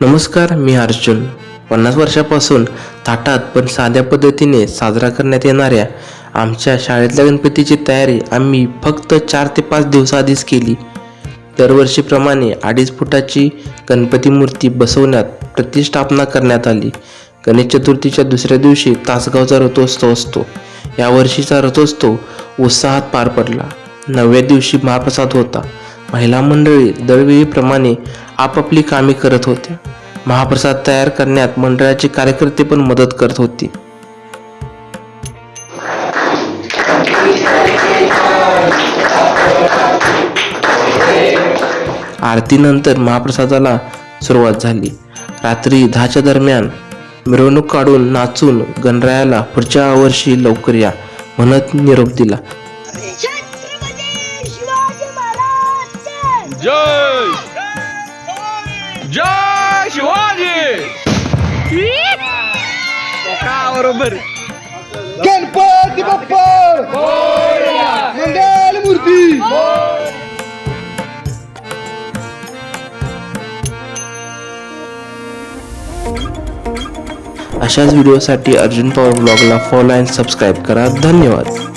नमस्कार मी अर्जुन. पन्नास वर्षापासून थाटात पण साध्या पद्धतीने साजरा करण्यात येणाऱ्या आमच्या शाळेतल्या गणपतीची तयारी आम्ही फक्त चार ते पाच दिवसाआधीच केली. दरवर्षीप्रमाणे अडीच फुटाची गणपती मूर्ती बसवण्यात प्रतिष्ठापना करण्यात आली. गणेश चतुर्थीच्या दुसऱ्या दिवशी तासगावचा रथोत्सव असतो. यावर्षीचा रथोत्सव उत्साहात पार पडला. नवव्या दिवशी महाप्रसाद होता. महिला मंडळी दरवेळीप्रमाणे आपापली कामे करत होत्या. महाप्रसाद तयार करण्यात मंडळाचे कार्यकर्ते पण मदत करत होते. आरतीनंतर महाप्रसादाला सुरुवात झाली. रात्री दहाच्या दरम्यान मिरवणूक काढून नाचून गणरायाला पुढच्या वर्षी लवकर या म्हणत निरोप दिला. जय। जय शिवाजी। का बरोबर गणपती बाप्पा! मंगल मूर्ती! अशाच व्हिडिओसाठी अर्जुन पवार ब्लॉगला फॉलो आणि सबस्क्राईब करा. धन्यवाद.